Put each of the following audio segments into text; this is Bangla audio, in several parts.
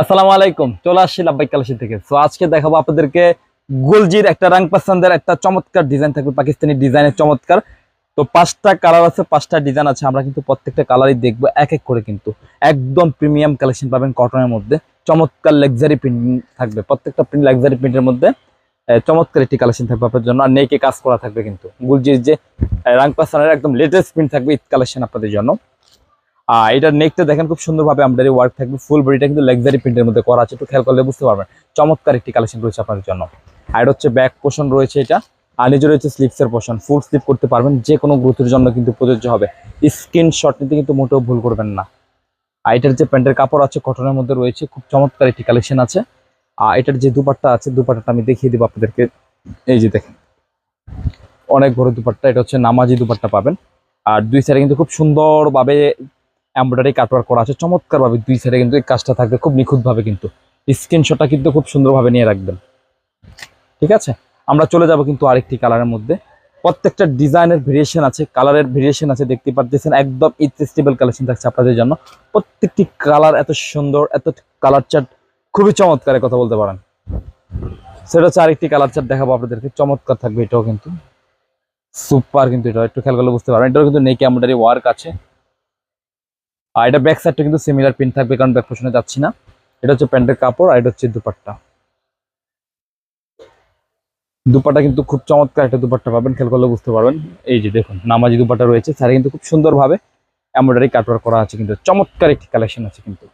আসসালামু আলাইকুম, চলে আসছি লাব্বাইক কালেকশন থেকে। তো আজকে দেখাবো আপনাদেরকে গোলজির একটা রাং পাসান্দের একটা চমৎকার ডিজাইন থাকবে, পাকিস্তানি ডিজাইনের চমৎকার। তো পাঁচটা কালার আছে, পাঁচটা ডিজাইন আছে, আমরা কিন্তু প্রত্যেকটা কালারই দেখব এক এক করে কিন্তু। একদম প্রিমিয়াম কালেকশন পাবেন কটনের মধ্যে। চমৎকার লাক্সারি প্রিন্ট থাকবে, প্রত্যেকটা প্রিন্ট লাক্সারি প্রিন্টের মধ্যে চমৎকার একটি কালেকশন থাকবে আপনার জন্য। আর নেকে কাজ করা থাকবে কিন্তু। গুলজির যে রাং পাসানের একদম লেটেস্ট প্রিন্ট থাকবে ঈদ কালেকশন আপনাদের জন্য। আর এটার নেকটা দেখেন খুব সুন্দরভাবে আমদারি ওয়ার্ক থাকবে ফুল বডিটা কিন্তু লাক্সারি প্রিন্টের মধ্যে করা আছে, একটু খেয়াল করলে বুঝতে পারবেন। চমৎকার একটি কালেকশন রয়েছে আপনাদের জন্য। আর এটা হচ্ছে ব্যাক পোষণ রয়েছে এটা, আর নিজে রয়েছে স্লিপসের পোষণ ফুল স্লিপ করতে পারবেন যে কোনো গ্রোথের জন্য কিন্তু প্রযোজ্য হবে। স্কিন শট নিতে কিন্তু মোটেও ভুল করবেন না। আর এটার যে প্যান্টের কাপড় আছে কটনের মধ্যে রয়েছে, খুব চমৎকার একটি কালেকশন আছে। আর এটার যে দুপাট্টা আছে, দুপাট্টাটা আমি দেখিয়ে দেবো আপনাদেরকে। এই যে দেখেন, অনেক বড় দুপাট্টা, এটা হচ্ছে নামাজি দুপাট্টা পাবেন। আর দুই সাইডে কিন্তু খুব সুন্দরভাবে এমব্রয়ডারি কাটওয়ার্ক করা আছে চমৎকার ভাবে দুই সাইডে কিন্তু এই কাজটা থাকবে, খুব নিখুঁত ভাবে কিন্তু। স্ক্রিনশটটা কিন্তু খুব সুন্দরভাবে নিয়ে রাখবেন। ঠিক আছে? আমরা চলে যাব কিন্তু আরেকটি কালারের মধ্যে। প্রত্যেকটা ডিজাইনের ভেরিয়েশন আছে কালারের ভেরিয়েশন আছে, দেখতে পাচ্ছেন একদম ইনসেস্টেবল কালেকশন থাকছে আপনাদের জন্য। প্রত্যেকটি কালার এত সুন্দর, এত কালার চার্ট খুবই চমৎকার কথা বলতে পারেন। সেটা হচ্ছে আরেকটি কালার চার্ট দেখাবো আপনাদেরকে, চমৎকার থাকবে এটাও কিন্তু। সুপার কিন্তু এটা একটু খেয়াল করলে বুঝতে পারবেন। এটাও কিন্তু নেক এমব্রয়ডারি ওয়ার্ক আছে। আর এটা ব্যাক সাইডটা কিন্তু সিমিলার প্রিন্ট থাকবে, কারণ ব্যাক পোষণে যাচ্ছি না। এটা হচ্ছে প্যান্টের কাপড় আর এটা হচ্ছে দুপাট্টা। দুপাটা কিন্তু খুব চমৎকার একটা দুপাট্টা পাবেন, খেয়াল করলে বুঝতে পারবেন। এই যে দেখুন, নামাজি দুপাটা রয়েছে স্যারে কিন্তু খুব সুন্দরভাবে এমব্রয়ডারি কাটওয়ার করা আছে কিন্তু, চমৎকার একটি কালেকশন আছে কিন্তু।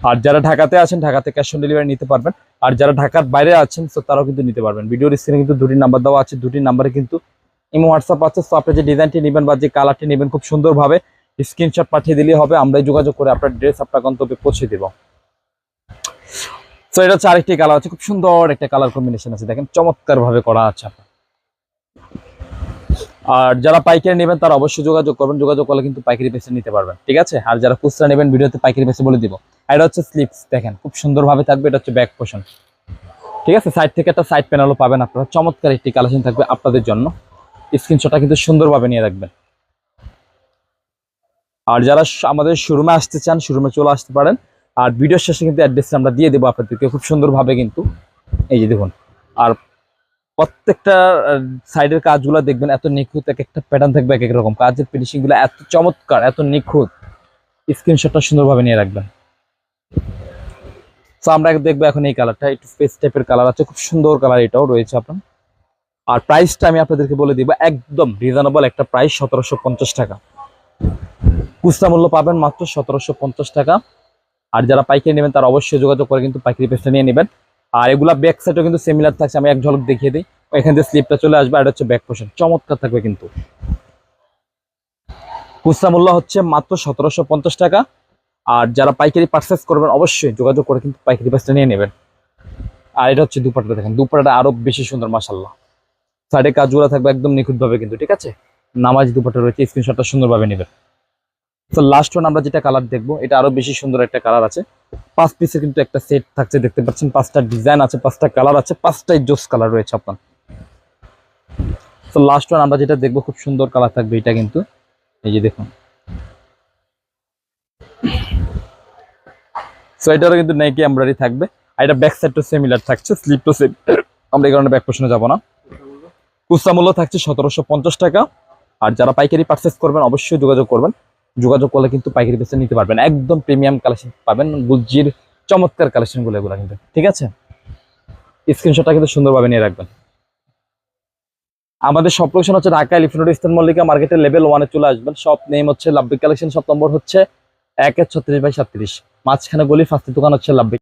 আর যারা ঢাকাতে আছেন ঢাকাতে ক্যাশ অন ডেলিভারি নিতে পারবেন। আর যারা ঢাকার বাইরে আছেন তো তারাও কিন্তু নিতে পারবেন। ভিডিওর স্ক্রিনে কিন্তু দুটি নাম্বার দেওয়া আছে, দুটি নাম্বারে কিন্তু ইমো হোয়াটসঅ্যাপ আছে। তো আপনি যে ডিজাইনটি নেবেন বা যে কালারটি নেবেন, খুব সুন্দরভাবে স্ক্রিনশট পাঠিয়ে দিলে হবে, আমরাই যোগাযোগ করে আপনার ড্রেস আপনার গন্তব্যে পৌঁছে দেব। তো এটা হচ্ছে আরেকটি কালার আছে খুব সুন্দর একটা কালার কম্বিনেশন আছে, দেখেন চমৎকার ভাবে করা আছে আর যারা পাইকারি নেবেন, তারা অবশ্যই যোগাযোগ করবেন, যোগাযোগ করলে কিন্তু পাইকারি পেসে নিতে পারবেন, ঠিক আছে? আর যারা খুচরা নেবেন, ভিডিওতে পাইকারি পেসে বলে দিব। আর এটা হচ্ছে স্লিপস দেখেন, খুব সুন্দর ভাবে থাকবে, এটা হচ্ছে ব্যাক পোষণ ঠিক আছে? সাইড থেকে একটা সাইড প্যানেলও পাবেন আপনারা, চমৎকার একটি কালেকশন থাকবে আপনাদের জন্য। স্ক্রিনশটটা কিন্তু সুন্দরভাবে নিয়ে রাখবেন। আর যারা আমাদের শোরুমে আসতে চান শোরুমে চলে আসতে পারেন। আর ভিডিওর শেষে কিন্তু অ্যাড্রেসটা আমরা দিয়ে দেবো আপনাদেরকে, খুব সুন্দরভাবে কিন্তু। এই যে দেখুন, আর প্রত্যেকটা সাইডের কাজগুলো দেখবেন, এত নিখুঁত, এক একটা প্যাটার্ন থাকবে, এক এক রকম। কাজের ফিনিশিংগুলো এত চমৎকার, এত নিখুঁত। স্ক্রিনশটটা সুন্দরভাবে নিয়ে রাখবেন। তো আমরা দেখব এখন এই কালারটা একটু ফেস টাইপের কালার আছে, খুব সুন্দর কালার এটাও রয়েছে আপনার। আর প্রাইসটা আমি আপনাদেরকে বলে দিব, একদম রিজনেবল একটা প্রাইস সতেরোশো পঞ্চাশ টাকা। খুচরা মূল্য পাবেন মাত্র সতেরোশো পঞ্চাশ টাকা। আর যারা পাইকারি নেবেন, তারা অবশ্যই যোগাযোগ করে কিন্তু পাইকারি পেসটা নিয়ে নেবেন। আর এগুলা ব্যাক সাইডও কিন্তু সিমিলার থাকছে, আমি এক ঝলক দেখিয়ে দিই। এখান থেকে স্লিপটা চলে আসবে, আর হচ্ছে ব্যাক পোর্শন চমৎকার থাকবে কিন্তু। খুচরা মূল্য হচ্ছে মাত্র সতেরোশো পঞ্চাশ টাকা। আর যারা পাইকারি পার্চেস করবেন, অবশ্যই যোগাযোগ করে কিন্তু পাইকারি পেসটা নিয়ে নেবেন। আর এটা হচ্ছে দুপাটা দেখেন। দুপাট্টাটা আরও বেশি সুন্দর মাসাল্লাহ সাইডে কাজগুলো থাকবে একদম নিখুঁতভাবে কিন্তু, ঠিক আছে? নামাজ দুপাট্টা রয়েছে স্ক্রিনশটটা সুন্দরভাবে নেবেন। তো লাস্ট ওয়ান আমরা যেটা কালার দেখব, এটা আরও বেশি সুন্দর একটা কালার আছে। পাঁচ পিসের কিন্তু একটা সেট থাকছে, দেখতে পাচ্ছেন পাঁচটা ডিজাইন আছে, পাঁচটা কালার আছে, পাঁচটাই জোস কালার রয়েছে আপনার। তো লাস্ট ওয়ান আমরা যেটা দেখব, খুব সুন্দর কালার থাকবে এটা কিন্তু। এই যে দেখুন। সো এটারও কিন্তু নাইকি এমব্রয়ডারি থাকবে। আর এটা ব্যাক সাইডটা সিমিলার থাকছে স্লিপ টু সেম আমরা এই কারণে ব্যাক পোর্শনে যাব না। খুচরা মূল্য থাকছে সতেরোশো পঞ্চাশ টাকা। আর যারা পাইকারি পারচেস করবেন, অবশ্যই যোগাযোগ করবেন। যোগাযোগ করলে কিন্তু পাইকারি বেসে নিতে পারবেন। একদম প্রিমিয়াম কালেকশন পাবেন গুজির চমৎকার কালেকশনগুলো এগুলো কিন্তু। ঠিক আছে? স্ক্রিনশটটা কিন্তু সুন্দরভাবে নিয়ে রাখবেন। আমাদের সব লোকেশন হচ্ছে ঢাকা এলিফেন্ট ইস্টার্ন মল্লিকা মার্কেটের লেভেল ওয়ানে চলে আসবেন। সব নেম হচ্ছে লাভবিক কালেকশন সব নম্বর হচ্ছে এক এক ছত্রিশ বাই সাতত্রিশ। মাঝখানে গলি ফার্স্টের দোকান হচ্ছে লাভবিক